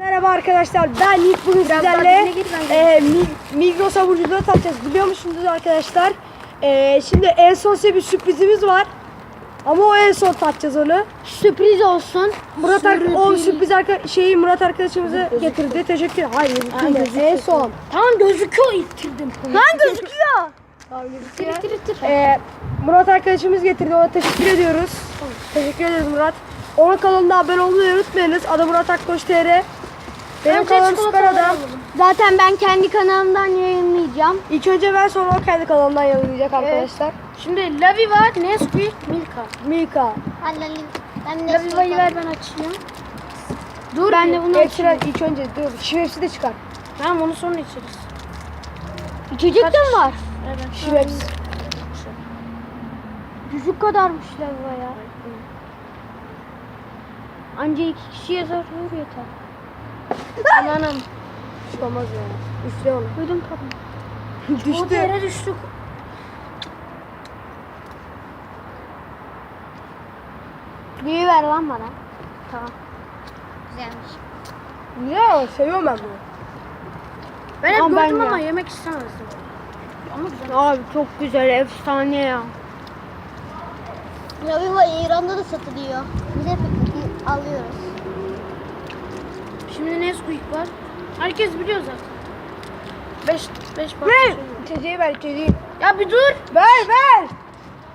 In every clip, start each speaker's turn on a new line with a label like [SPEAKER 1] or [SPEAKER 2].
[SPEAKER 1] Merhaba arkadaşlar ben Yiğit bugün
[SPEAKER 2] Biraz
[SPEAKER 1] sizlerle e, Mi- Migros avucuda tatacağız biliyor musunuz arkadaşlar? E, şimdi en son size bir sürprizimiz var. Ama o en son tatacağız onu.
[SPEAKER 2] Sürpriz olsun.
[SPEAKER 1] Murat ar- o sürpriz arka şeyi Murat arkadaşımıza getirdi. Teşekkür Hayır, gözükmüyor. En son.
[SPEAKER 2] Tamam gözüküyor ittirdim.
[SPEAKER 1] Lan gözüküyor. Tamam gözüküyor.
[SPEAKER 2] İttir ittir.
[SPEAKER 1] E, Murat arkadaşımız getirdi. Ona teşekkür ediyoruz. Teşekkür ederiz Murat. Onun kanalına abone olmayı unutmayınız. Adı Murat Akkoş TR. Benim
[SPEAKER 2] Önce
[SPEAKER 1] kanalım Süper Adam.
[SPEAKER 2] alalım. Zaten ben kendi kanalımdan yayınlayacağım.
[SPEAKER 1] İlk önce ben sonra o kendi kanalından yayınlayacak arkadaşlar.
[SPEAKER 2] Şimdi Lavi var, Nesquik, Milka.
[SPEAKER 1] Milka.
[SPEAKER 2] Laviva'yı ver ben açayım. Dur ben de bunu açayım.
[SPEAKER 1] ilk önce dur. Şivepsi de çıkar.
[SPEAKER 2] Tamam onu sonra içeriz. İçecek de mi var? Evet.
[SPEAKER 1] Şiveps.
[SPEAKER 2] Cücük kadarmış Laviva ya. Anca iki kişiye zor yeter. Ananım.
[SPEAKER 1] Bir şey olmaz ya. Üfle onu.
[SPEAKER 2] Duydum kapımı. O
[SPEAKER 1] Düştü.
[SPEAKER 2] yere düştük. Büyü ver lan bana. Tamam. Güzelmiş.
[SPEAKER 1] Niye? Seviyorum ben bunu.
[SPEAKER 2] Ben hep
[SPEAKER 1] Ama ben
[SPEAKER 2] gördüm
[SPEAKER 1] ya.
[SPEAKER 2] ama yemek istemezdim. Ama güzel.
[SPEAKER 3] Abi çok güzel efsane ya.
[SPEAKER 4] Laviva İran'da da satılıyor. Biz hep alıyoruz.
[SPEAKER 2] Şimdi Nesquik var. Herkes biliyor zaten. 5 5 parça
[SPEAKER 1] Ver. İçeceği ver içeceği.
[SPEAKER 2] Ya bir dur.
[SPEAKER 1] Ver ver.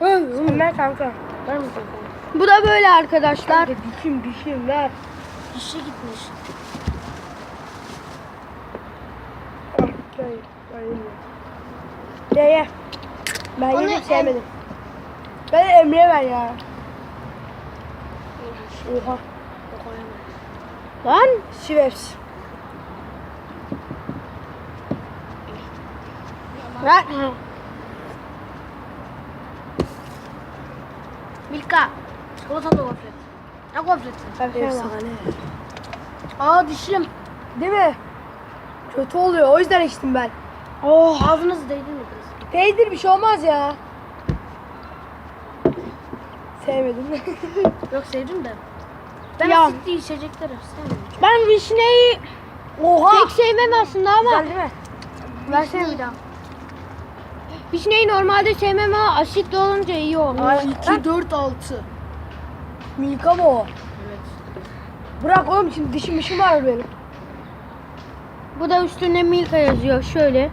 [SPEAKER 1] Sen ver kanka.
[SPEAKER 2] Ver mi telefonu?
[SPEAKER 3] Bu da böyle arkadaşlar.
[SPEAKER 1] Kanka dişim dişim ver.
[SPEAKER 2] Dişe gitmiş.
[SPEAKER 1] Ah, ben yemiyorum. Ye ye. Ben
[SPEAKER 4] Onu
[SPEAKER 1] yedim sevmedim. Ben Emre'ye ver ya. Oha.
[SPEAKER 3] Lan
[SPEAKER 1] Şiveps.
[SPEAKER 3] ver.
[SPEAKER 2] Milka. Çikolatalı gofret. Ne gofreti?
[SPEAKER 1] Efsane.
[SPEAKER 2] Aa dişim.
[SPEAKER 1] Değil mi? Kötü oluyor. O yüzden içtim ben.
[SPEAKER 2] Oh. Ağzınız değdi mi kız?
[SPEAKER 1] Değdir bir şey olmaz ya. Sevmedim.
[SPEAKER 2] Yok sevdim de. Ben
[SPEAKER 3] Ya.
[SPEAKER 2] asitli içecekleri sevmiyorum.
[SPEAKER 3] Ben vişneyi
[SPEAKER 1] Oha.
[SPEAKER 3] pek sevmem aslında ama
[SPEAKER 1] Güzel değil mi?
[SPEAKER 2] Versene bir daha.
[SPEAKER 3] vişneyi normalde sevmem ama asitli olunca iyi oluyor.
[SPEAKER 2] 2, 4, 6.
[SPEAKER 1] Milka mı o?
[SPEAKER 2] Evet.
[SPEAKER 1] Bırak oğlum şimdi dişim işim var benim.
[SPEAKER 3] Bu da üstünde Milka yazıyor şöyle.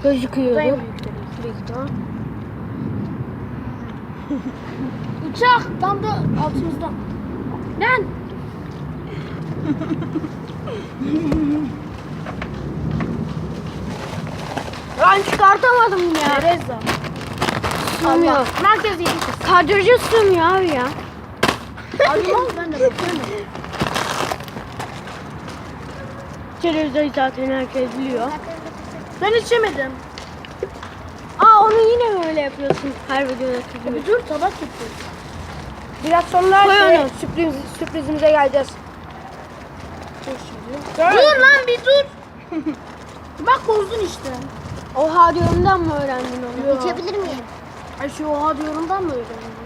[SPEAKER 2] Bu da en
[SPEAKER 3] Gözüküyor.
[SPEAKER 2] büyükleri. Büyük ihtimal. Uçak tam da altımızda. Lan.
[SPEAKER 3] Ben çıkartamadım ya.
[SPEAKER 2] Tereza.
[SPEAKER 3] Sığmıyor.
[SPEAKER 2] Herkes yedi kız.
[SPEAKER 3] Kadraja sığmıyor abi ya.
[SPEAKER 2] Acımaz ben de bakıyorum.
[SPEAKER 3] Televizyonu zaten herkes biliyor.
[SPEAKER 2] Ben içemedim.
[SPEAKER 3] Aa onu yine mi öyle yapıyorsun her videoda gibi?
[SPEAKER 2] Bir dur tabak getir.
[SPEAKER 1] Biraz sonra
[SPEAKER 3] Koy
[SPEAKER 1] şey,
[SPEAKER 3] onu.
[SPEAKER 1] sürpriz, sürprizimize geleceğiz.
[SPEAKER 2] Dur lan bir dur. Bak bozdun işte.
[SPEAKER 3] Oha diyorumdan mı öğrendin onu?
[SPEAKER 4] İçebilir miyim?
[SPEAKER 2] Ay şu oha diyorumdan mı öğrendin?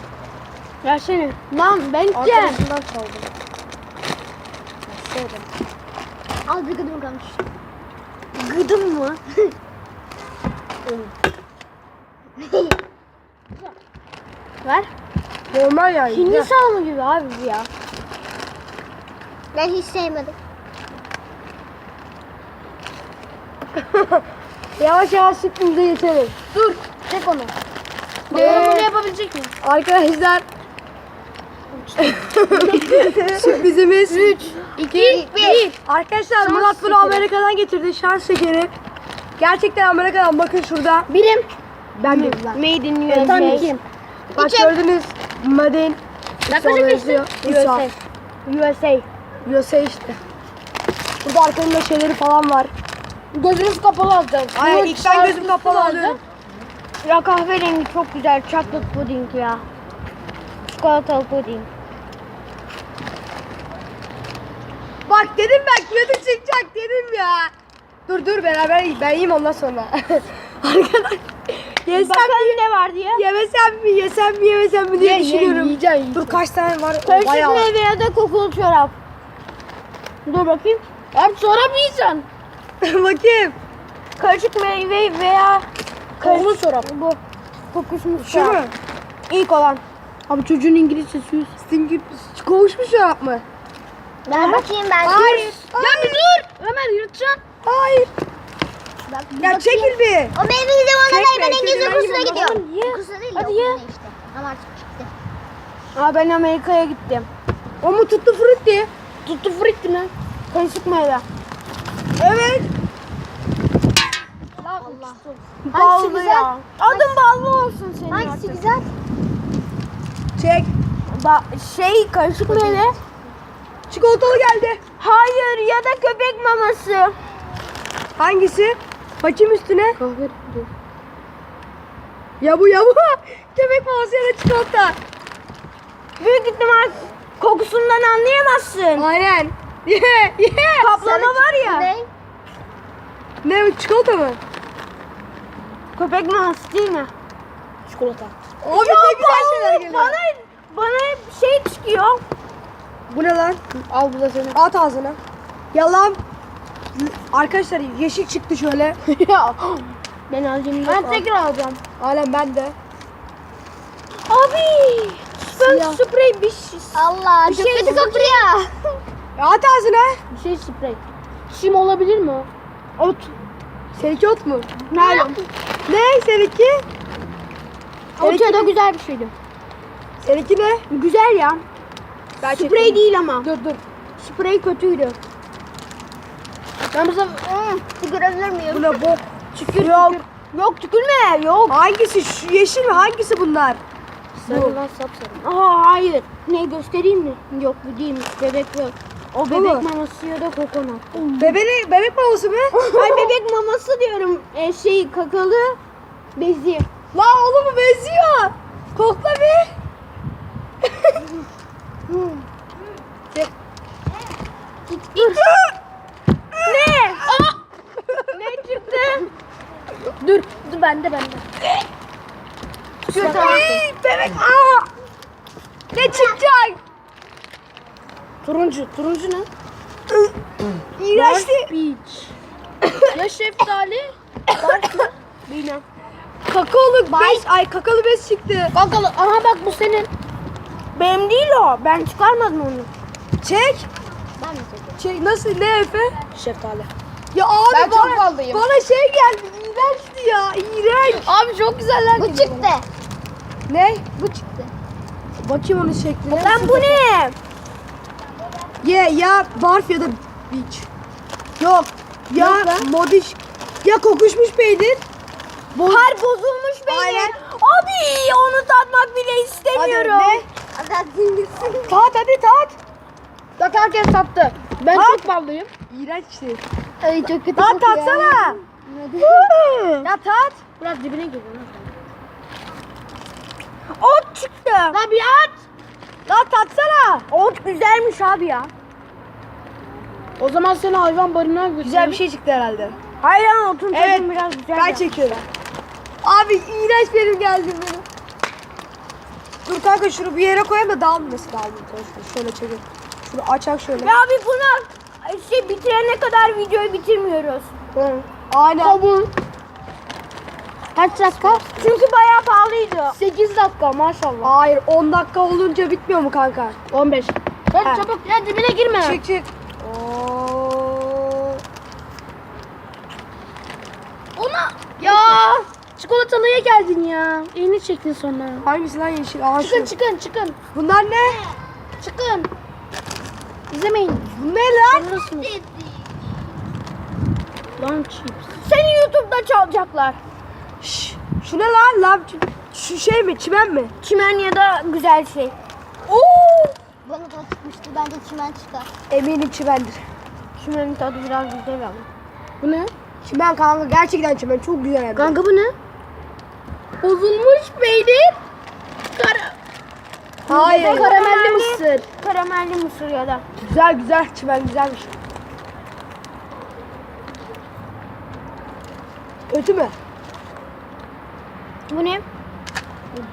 [SPEAKER 3] Versene. Lan ben içeceğim.
[SPEAKER 1] Arkadaşımdan çaldım. Şöyle.
[SPEAKER 4] Al bir gıdım kalmış.
[SPEAKER 3] Gıdım mı? Ver.
[SPEAKER 1] Normal yani. güzel.
[SPEAKER 3] Hindistan mı gibi abi bu ya?
[SPEAKER 4] Ben hiç sevmedim.
[SPEAKER 1] Yavaş yavaş sürprize geçelim.
[SPEAKER 2] Dur. Çek onu.
[SPEAKER 1] Ee,
[SPEAKER 2] Bakalım bunu yapabilecek miyim?
[SPEAKER 1] Arkadaşlar. Sürprizimiz. 3,
[SPEAKER 2] 2, 1.
[SPEAKER 1] Arkadaşlar Murat bunu Amerika'dan getirdi. Şans şekeri. Gerçekten Amerika'dan bakın şurada.
[SPEAKER 2] Birim.
[SPEAKER 1] Ben bildim lan.
[SPEAKER 3] Made in USA.
[SPEAKER 1] Bak gördünüz.
[SPEAKER 2] Geçti.
[SPEAKER 1] yazıyor.
[SPEAKER 3] USA.
[SPEAKER 1] USA.
[SPEAKER 3] USA.
[SPEAKER 1] USA işte. Burada arkamda şeyleri falan var.
[SPEAKER 2] Gözünüz kapalı alacağız.
[SPEAKER 1] Aynen ilk ben gözüm kapalı alıyorum.
[SPEAKER 3] Ya kahverengi çok güzel. Chocolate pudding ya. Çikolatalı pudding.
[SPEAKER 1] Bak dedim ben kıyafet çıkacak dedim ya. Dur dur beraber. Ben yiyeyim ondan sonra. Arkadaş
[SPEAKER 3] Bakalım ne var diye.
[SPEAKER 1] Yemesem mi yesem mi yemesem mi diye
[SPEAKER 2] Ye, ye,
[SPEAKER 1] düşünüyorum.
[SPEAKER 2] yiyeceksin,
[SPEAKER 1] Dur kaç tane var? O
[SPEAKER 3] Karışık
[SPEAKER 1] bayağı
[SPEAKER 3] meyve ya da kokulu çorap. Dur bakayım.
[SPEAKER 2] Abi çorap yiyeceksin.
[SPEAKER 1] Bakayım.
[SPEAKER 3] Karışık meyve veya
[SPEAKER 2] Kokulu çorap.
[SPEAKER 3] bu kokuşmuş
[SPEAKER 1] Şu
[SPEAKER 3] çorap.
[SPEAKER 1] mu?
[SPEAKER 3] İlk olan.
[SPEAKER 2] Abi çocuğun İngilizcesi yüz.
[SPEAKER 1] Stinky kovuşmuş çorap mı?
[SPEAKER 4] Ben bakayım ben.
[SPEAKER 1] Hayır.
[SPEAKER 2] Ya bir dur. Ömer yırtacaksın.
[SPEAKER 1] Hayır. Ya
[SPEAKER 4] bakayım.
[SPEAKER 1] çekil bir.
[SPEAKER 4] O meyveyi de ona
[SPEAKER 1] Çekme,
[SPEAKER 4] ben
[SPEAKER 1] çekme,
[SPEAKER 4] İngilizce
[SPEAKER 1] ben
[SPEAKER 4] kursuna
[SPEAKER 1] yiyeyim.
[SPEAKER 4] gidiyorum.
[SPEAKER 3] Ye.
[SPEAKER 4] Kursuna değil
[SPEAKER 3] Hadi
[SPEAKER 4] ya,
[SPEAKER 3] ye.
[SPEAKER 4] işte. Ama artık çıktı.
[SPEAKER 3] Aa ben Amerika'ya gittim.
[SPEAKER 1] O mu tuttu frutti?
[SPEAKER 2] Tuttu fritti lan.
[SPEAKER 3] Karışık meyve.
[SPEAKER 1] Evet.
[SPEAKER 4] Allah.
[SPEAKER 3] Ballı
[SPEAKER 4] güzel?
[SPEAKER 3] ya. Adım ballı olsun senin
[SPEAKER 4] Hangisi
[SPEAKER 3] artık.
[SPEAKER 4] güzel?
[SPEAKER 1] Çek.
[SPEAKER 3] Ba şey karışık meyve.
[SPEAKER 1] Çikolatalı geldi.
[SPEAKER 3] Hayır ya da köpek maması.
[SPEAKER 1] Hangisi? Bakayım üstüne.
[SPEAKER 2] Kahve.
[SPEAKER 1] Ya bu ya bu. Köpek maması ya da çikolata.
[SPEAKER 3] Büyük ihtimal kokusundan anlayamazsın.
[SPEAKER 1] Aynen. Ye ye.
[SPEAKER 3] Kaplama var ya.
[SPEAKER 4] Ne?
[SPEAKER 1] Ne bu çikolata mı?
[SPEAKER 3] Köpek maması değil mi?
[SPEAKER 2] Çikolata.
[SPEAKER 1] Abi ne güzel şeyler geliyor.
[SPEAKER 3] Bana bana şey çıkıyor.
[SPEAKER 1] Bu ne lan?
[SPEAKER 2] Al bu da senin.
[SPEAKER 1] At ağzına. Yalan. Arkadaşlar yeşil çıktı şöyle.
[SPEAKER 2] ya.
[SPEAKER 3] Ben alacağım. Ben tekrar alacağım.
[SPEAKER 1] Halen ben de.
[SPEAKER 3] Abi. Ben sprey bir şey.
[SPEAKER 4] Allah
[SPEAKER 3] Bir
[SPEAKER 4] çok
[SPEAKER 3] şey
[SPEAKER 4] kötü kokuyor.
[SPEAKER 1] Ya At ağzına.
[SPEAKER 2] Bir şey sprey. Şim olabilir mi o?
[SPEAKER 1] Ot. Seninki ot mu?
[SPEAKER 3] Nerede?
[SPEAKER 1] Ne seninki?
[SPEAKER 3] O da güzel bir şeydi.
[SPEAKER 1] Seninki ne?
[SPEAKER 3] Güzel ya.
[SPEAKER 1] Gerçekten.
[SPEAKER 3] Sprey değil ama.
[SPEAKER 2] Dur dur.
[SPEAKER 3] Sprey kötüydü.
[SPEAKER 2] Ben bu sefer...
[SPEAKER 4] Hmm, tükürebilir miyim?
[SPEAKER 1] Bu ne bok?
[SPEAKER 3] Tükür yok. Yok tükürme yok.
[SPEAKER 1] Hangisi? Şu yeşil mi? Hangisi bunlar?
[SPEAKER 2] Sarı lan sapsarı.
[SPEAKER 3] Aa hayır. Ne göstereyim mi? Yok bu değilmiş. Bebek yok. O bebek
[SPEAKER 1] mu?
[SPEAKER 3] maması ya da kokonat.
[SPEAKER 1] Bebeli, bebek maması mı?
[SPEAKER 3] Ay bebek maması diyorum. E, şey kakalı bezi.
[SPEAKER 1] La oğlum benziyor. Kokla bir. Çek.
[SPEAKER 3] Ne? ne çıktı?
[SPEAKER 2] Dur. Dur bende bende.
[SPEAKER 1] Ay, bebek. Aa! Ne çıkacak?
[SPEAKER 2] Turuncu. Turuncu ne?
[SPEAKER 1] İğrençti.
[SPEAKER 2] Peach. ya şeftali. Barf mı?
[SPEAKER 3] Bilmem.
[SPEAKER 1] Kakaolu bez. Ay kakaolu bez çıktı.
[SPEAKER 2] Bakalım. Aha bak bu senin.
[SPEAKER 3] Benim değil o. Ben çıkarmadım onu.
[SPEAKER 1] Çek.
[SPEAKER 4] Ben mi çekeyim?
[SPEAKER 1] Çek. Nasıl? Ne Efe?
[SPEAKER 2] Şeftali.
[SPEAKER 1] Ya abi
[SPEAKER 2] Ben çok
[SPEAKER 1] bana,
[SPEAKER 2] ballıyım.
[SPEAKER 1] bana şey geldi. İğrençti ya. İğrenç.
[SPEAKER 2] Abi çok güzeller.
[SPEAKER 4] Bu çıktı.
[SPEAKER 1] Ne?
[SPEAKER 4] Bu çıktı.
[SPEAKER 1] Bakayım onun şekline.
[SPEAKER 3] Lan bu ne?
[SPEAKER 1] Ye ya barf ya da beach. Yok. Ya
[SPEAKER 3] Yok lan.
[SPEAKER 1] modiş. Ya kokuşmuş peynir.
[SPEAKER 3] Buhar bozulmuş benim.
[SPEAKER 1] Aynen.
[SPEAKER 3] Abi onu tatmak bile istemiyorum.
[SPEAKER 1] Hadi, ne? Tat hadi tat.
[SPEAKER 2] Bak herkes sattı. Ben
[SPEAKER 1] Ha?
[SPEAKER 2] çok ballıyım.
[SPEAKER 1] İğrenç şey.
[SPEAKER 4] Ay çok kötü kokuyor.
[SPEAKER 1] tatsana. ya tat.
[SPEAKER 2] Biraz dibine gir.
[SPEAKER 3] Ot çıktı.
[SPEAKER 2] Lan bir at.
[SPEAKER 1] Lan tatsana.
[SPEAKER 3] Ot güzelmiş abi ya.
[SPEAKER 2] O zaman seni hayvan barınağa götüreyim.
[SPEAKER 1] Güzel bir şey çıktı herhalde.
[SPEAKER 3] Hayır lan otun
[SPEAKER 1] Evet,
[SPEAKER 3] biraz güzel.
[SPEAKER 1] Ben
[SPEAKER 3] ya.
[SPEAKER 1] çekiyorum. Abi iğrenç benim geldi benim. Dur kanka şunu bir yere koyayım da dağılmasın dağılmasın. Şöyle çekin. Şunu açak şöyle.
[SPEAKER 3] Ve abi bunu şey bitirene kadar videoyu bitirmiyoruz.
[SPEAKER 1] Hı. Aynen.
[SPEAKER 2] Kabul.
[SPEAKER 3] Kaç dakika? Çünkü bayağı pahalıydı.
[SPEAKER 2] 8 dakika maşallah.
[SPEAKER 1] Hayır 10 dakika olunca bitmiyor mu kanka?
[SPEAKER 2] 15.
[SPEAKER 1] Ha.
[SPEAKER 2] Hadi çabuk ya dibine girme.
[SPEAKER 1] Çık çık. Oo.
[SPEAKER 2] Ona. Ya. Çikolatalıya geldin ya. Elini çektin sonra.
[SPEAKER 1] Hangisi lan yeşil? Aa
[SPEAKER 2] Çıkın
[SPEAKER 1] şu.
[SPEAKER 2] çıkın çıkın.
[SPEAKER 1] Bunlar ne?
[SPEAKER 2] Çıkın. İzlemeyin.
[SPEAKER 1] Bu ne lan?
[SPEAKER 2] Lan chips.
[SPEAKER 3] Seni YouTube'da çalacaklar.
[SPEAKER 1] Şş, şu ne lan? Lan şu şey mi? Çimen mi?
[SPEAKER 3] Çimen ya da güzel şey.
[SPEAKER 1] Oo!
[SPEAKER 4] Bana da çıkmıştı. Bence çimen çıkar.
[SPEAKER 1] Eminim çimendir.
[SPEAKER 3] Çimenin tadı biraz güzel ama.
[SPEAKER 2] Bu ne?
[SPEAKER 1] Çimen kanka gerçekten çimen çok güzel de.
[SPEAKER 2] Kanka bu ne? Bozulmuş peynir. Kara.
[SPEAKER 1] Hayır.
[SPEAKER 2] Karamelli mısır.
[SPEAKER 3] Karamelli mısır ya da.
[SPEAKER 1] Güzel güzel çimen güzelmiş. Kötü mü?
[SPEAKER 3] Bu ne?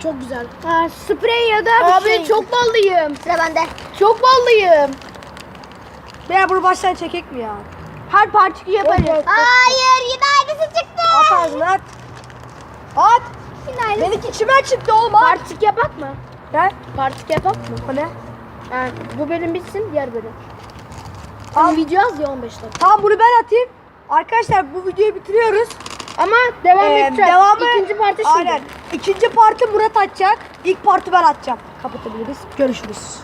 [SPEAKER 2] Çok güzel.
[SPEAKER 3] Ha, sprey ya da bir
[SPEAKER 2] Abi
[SPEAKER 3] şey.
[SPEAKER 2] çok ballıyım.
[SPEAKER 4] Sıra bende.
[SPEAKER 2] Çok ballıyım.
[SPEAKER 1] Beyler bunu baştan çekek mi ya?
[SPEAKER 3] Her parçayı yaparız.
[SPEAKER 4] Hayır yine aynısı çıktı.
[SPEAKER 1] At ağzına at. At.
[SPEAKER 4] Yine aynısı.
[SPEAKER 1] Benimki içime çıktı oğlum at.
[SPEAKER 2] Partik yapak mı?
[SPEAKER 1] Gel.
[SPEAKER 2] Partik yapak mı?
[SPEAKER 1] O ne?
[SPEAKER 2] Yani bu bölüm bitsin diğer bölüm. Ama video az ya 15 dakika.
[SPEAKER 1] Tamam bunu ben atayım. Arkadaşlar bu videoyu bitiriyoruz.
[SPEAKER 2] Ama devam
[SPEAKER 1] Ee,
[SPEAKER 2] edeceğiz.
[SPEAKER 1] devamı
[SPEAKER 2] İkinci parti şimdi.
[SPEAKER 1] Aynen. İkinci parti Murat atacak. İlk parti ben atacağım. Kapatabiliriz. Görüşürüz.